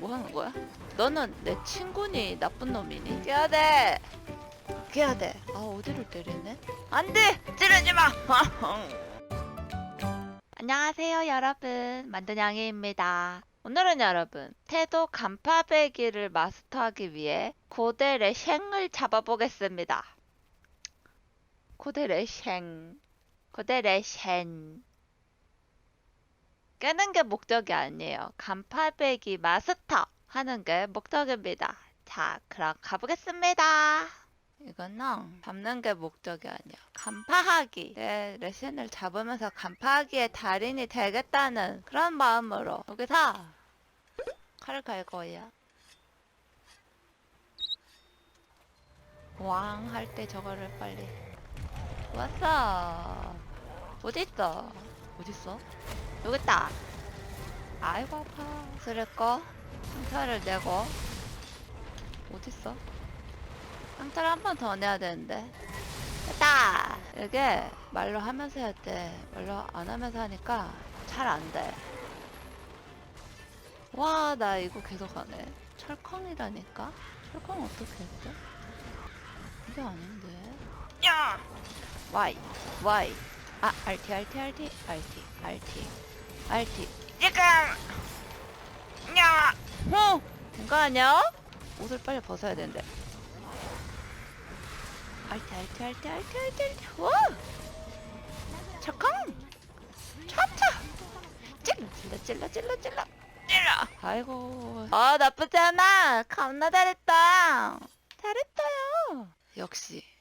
뭐 하는 거야? 너는 내 친구니 나쁜 놈이니? 깨야 돼. 깨야 돼. 아 어디를 때리네? 안 돼. 찌르지 마. 안녕하세요 여러분 만두냥이입니다. 오늘은 여러분 태도 간파배기를 마스터하기 위해 고델의 쉥을 잡아보겠습니다. 고델의 쉥 고델의 쉥 깨는 게 목적이 아니에요. 간파배기 마스터 하는 게 목적입니다. 자, 그럼 가보겠습니다. 이거는 잡는 게 목적이 아니야. 간파하기. 내 레슨을 잡으면서 간파하기의 달인이 되겠다는 그런 마음으로 여기서 칼을 갈 거예요. 왕할 때 저거를 빨리. 왔어. 어딨어? 어딨어? 여기 있다. 아이고 아파. 쓰레꺼 상타를 내고 어딨어? 상타를 한 번 더 내야 되는데. 됐다. 이게 말로 하면서 해야 돼. 말로 안 하면서 하니까 잘 안 돼. 와, 나 이거 계속 하네. 철컹이라니까? 철컹 어떻게 했대? 이게 아닌데. 야, Y, Y. 아, RT, RT, RT, RT, RT, RT. 지금, 야, 어? 된거 아니야? 옷을 빨리 벗어야 되는데. 알티, 알티, 알티, 알티, 알티, 알티. 와! 잠깐! 차차! 찔러, 찔러, 찔러, 찔러, 찔러. 찔러. 아이고. 아, 나쁘지 않아. 겁나 잘했다. 잘했어요. 역시.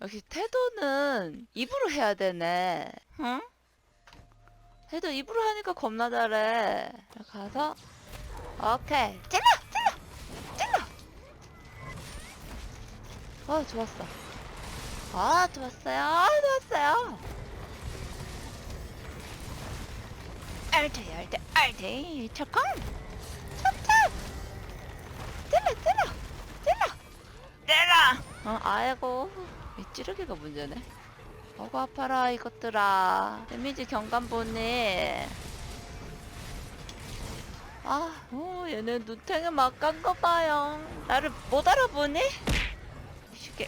역시 태도는 입으로 해야 되네. 응? 태도 입으로 하니까 겁나 잘해. 자, 가서. 오케이. 찔러! 찔러! 찔러! 아, 좋았어. 아, 좋았어요. 아, 좋았어요. 알지, 알지, 알지. 철컹! 찹찹! 찔러, 찔러! 찔러! 찔러. 어, 아이고. 이 찌르기가 문제네. 어구, 아파라, 이것들아. 데미지 경감 보니. 아, 어, 얘네 눈탱이 막깐거 봐요. 나를 못 알아보니? 이 새끼,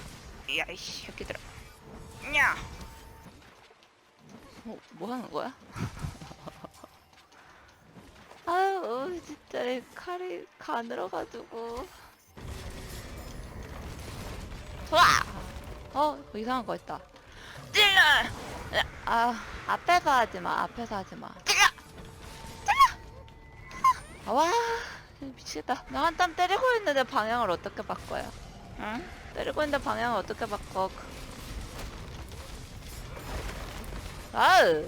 야, 이 새끼들아. 야, 어, 뭐 하는 거야? 아유, 어, 진짜 이 칼이 가늘어가지고. 좋아! 어, 뭐 이상한 거 있다. 찔러. 아, 앞에서 하지 마, 앞에서 하지 마. 아, 와, 미치겠다. 나 한 땀 때리고 있는데 방향을 어떻게 바꿔요? 응? 때리고 있는데 방향을 어떻게 바꿔? 아으!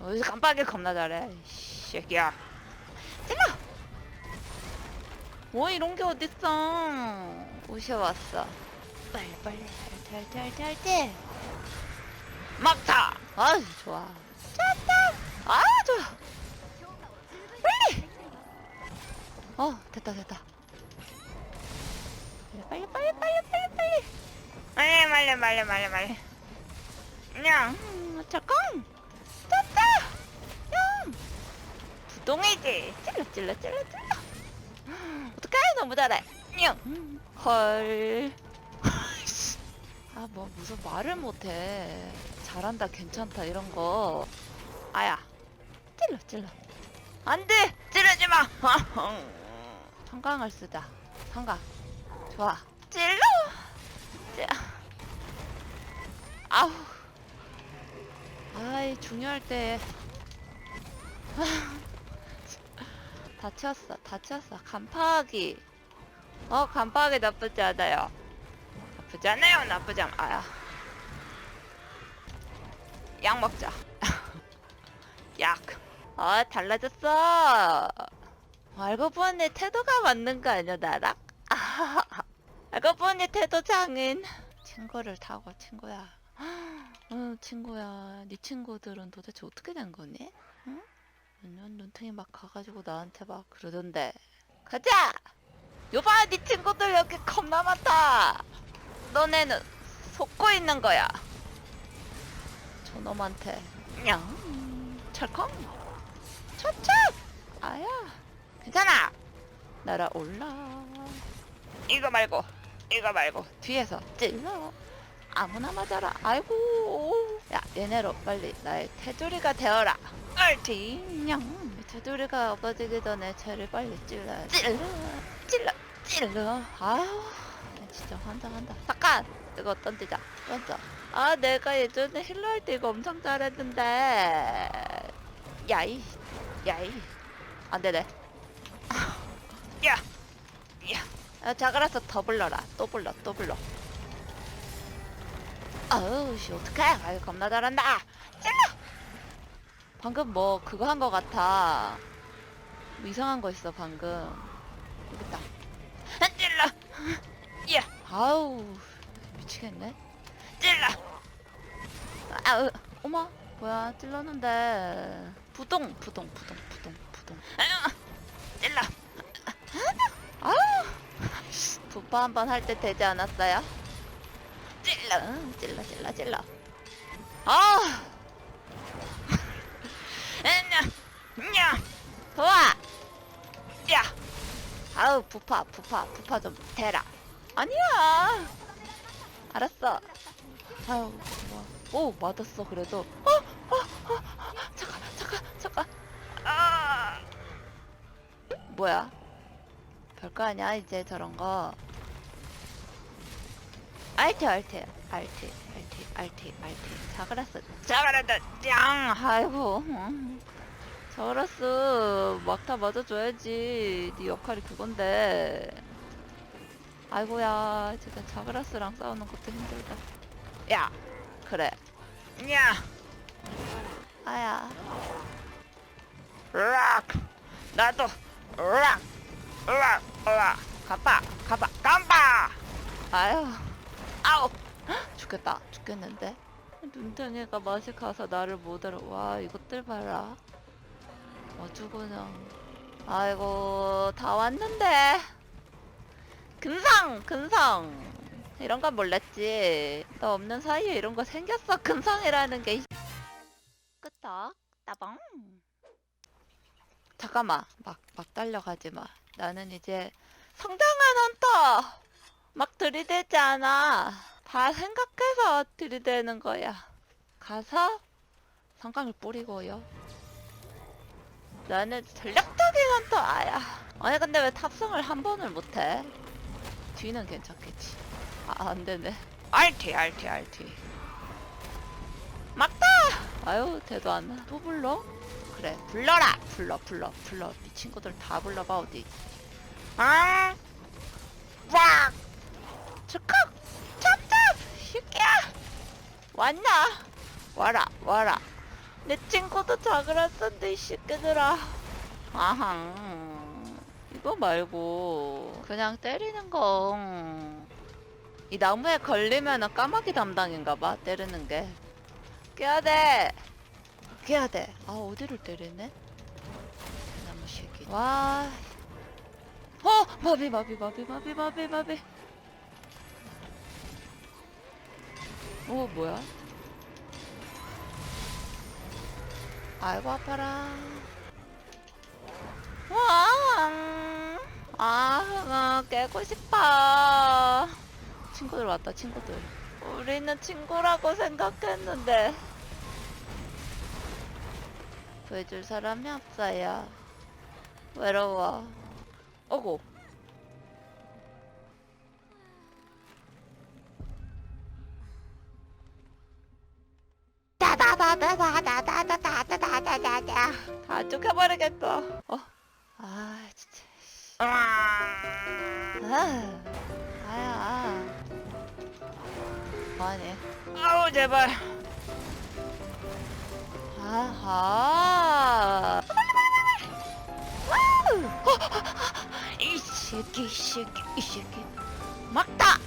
어디서 깜빡이 겁나 잘해. 이 새끼야. 찔러! 뭐 이런 게 어딨어. 오셔 왔어. 빨리 빨리 할때 할때. 막타. 아 좋아. 좋았다. 아 좋아. 빨리. 어 됐다 됐다. 빨리 빨리 빨리 빨리 빨리. 말래, 말래, 말래, 말래. 야, 음, 잠깐. 됐다. 형. 부동이지. 찔러 찔러 찔러 찔러. 어떡해 너무 잘해. 야, 음, 헐. 아, 뭐, 무슨 말을 못해. 잘한다, 괜찮다, 이런 거. 아야. 찔러, 찔러. 안 돼! 찌르지 마. 성강을 쓰자. 성강. 좋아. 찔러. 자. 아우. 아이, 중요할 때. 다 채웠어, 다 채웠어. 간파하기. 어, 간파하기 나쁘지 않아요. 나쁘지 않아요, 나쁘지 않아. 아야. 약 먹자. 약. 아, 달라졌어. 알고 보니 태도가 맞는 거 아니야, 나랑? 알고 보니 태도 장인. 친구를 타고, 친구야. 응, 친구야. 네 친구들은 도대체 어떻게 된 거니? 응? 눈, 눈탱이 막 가가지고 나한테 막 그러던데. 가자! 요봐, 네 친구들 여기 겁나 많다! 너네는 속고 있는 거야. 저놈한테. 냥. 철컹. 찹찹. 아야. 괜찮아. 날아올라 이거 말고 이거 말고 뒤에서 찔러 아무나 맞아라 아이고 야 얘네로 빨리 나의 테두리가 되어라 얼티 냥 테두리가 없어지기 전에 쟤를 빨리 찔러 찔러 찔러 찔러 나 진짜 환장한다 잠깐 이거 던지자 던져 아 내가 예전에 힐러 할 때 이거 엄청 잘했는데 야이 야이 안 되네 야 야, 자그라서 더 불러라. 또 불러, 또 불러. 아우, 씨, 어떡해. 아유, 겁나 잘한다. 찔러! 방금 뭐, 그거 한 거 같아. 뭐 이상한 거 있어, 방금. 여기 있다. 찔러 야 아우, 미치겠네. 찔러 아우, 어머, 뭐야, 찔렀는데. 부동, 부동, 부동, 부동, 부동. 아유, 찔러 아우! 부파 한 번 할 때 되지 않았어요? 찔러, 찔러, 찔러, 찔러. 아! 야 좋아! 야 아우, 부파, 부파, 부파 좀 대라. 아니야! 알았어. 아우, 좋아. 오, 맞았어, 그래도. 어, 어, 어, 어, 잠깐, 잠깐, 잠깐. 아 뭐야? 별거 아니야, 이제 저런 거. 알트, 알트, 알트, 알트, 알트, 알트. 자그라스. 잘한다 짱 아이고. 음. 자그라스 막타 맞아줘야지. 네 역할이 그건데. 아이고야, 진짜 자그라스랑 싸우는 것도 힘들다. 야, 그래. 야 아야. 락 나도 락 락, 락, 가봐, 가봐. 깜빡! 아유. 아우! 죽겠다. 죽겠는데? 눈탱이가 맛이 가서 나를 못 알아. 와, 이것들 봐라. 그냥. 아이고, 다 왔는데. 근성! 근성! 이런 건 몰랐지. 너 없는 사이에 이런 거 생겼어. 근성이라는 게. 끄떡, 따봉. 잠깐만. 막, 막 달려가지 마. 나는 이제 성장한 헌터! 막 들이대지 않아. 다 생각해서 들이대는 거야. 가서 성강을 뿌리고요. 나는 전략적인 헌터 아야. 아니 근데 왜 탑승을 한 번을 못해? 뒤는 괜찮겠지. 아 안 되네. 알티, 알티, 알티. 막다! 아유 대도 안 나. 또 불러? 그래 불러라. 불러 불러 불러. 네 친구들 다 불러봐 어디. 아! 락! 즉刻! 찹찹! 새끼야! 왔나? 와라, 와라. 내 친구도 자그라쓴데, 이 새끼들아. 아항. 이거 말고, 그냥 때리는 거. 이 나무에 걸리면은 까마귀 담당인가 봐, 때리는 게. 깨야 돼! 깨야 돼. 아, 어디를 때리네? 나무 새끼. 와. 어! 마비, 마비, 마비, 마비, 마비, 마비. 오 뭐야? 아이고 아파라. 와, 음. 아, 어, 깨고 싶어. 친구들 왔다, 친구들. 우리는 친구라고 생각했는데. 구해줄 사람이 없어요. 외로워. 어고. 다다다다다다다다다다다다 다 죽여버리겠어. 어? 아. 아! 아, 아야. 뭐하니? 아우, 제발. 아하. 와우! 어, 이 새끼, 이 새끼, 이 새끼. 막다.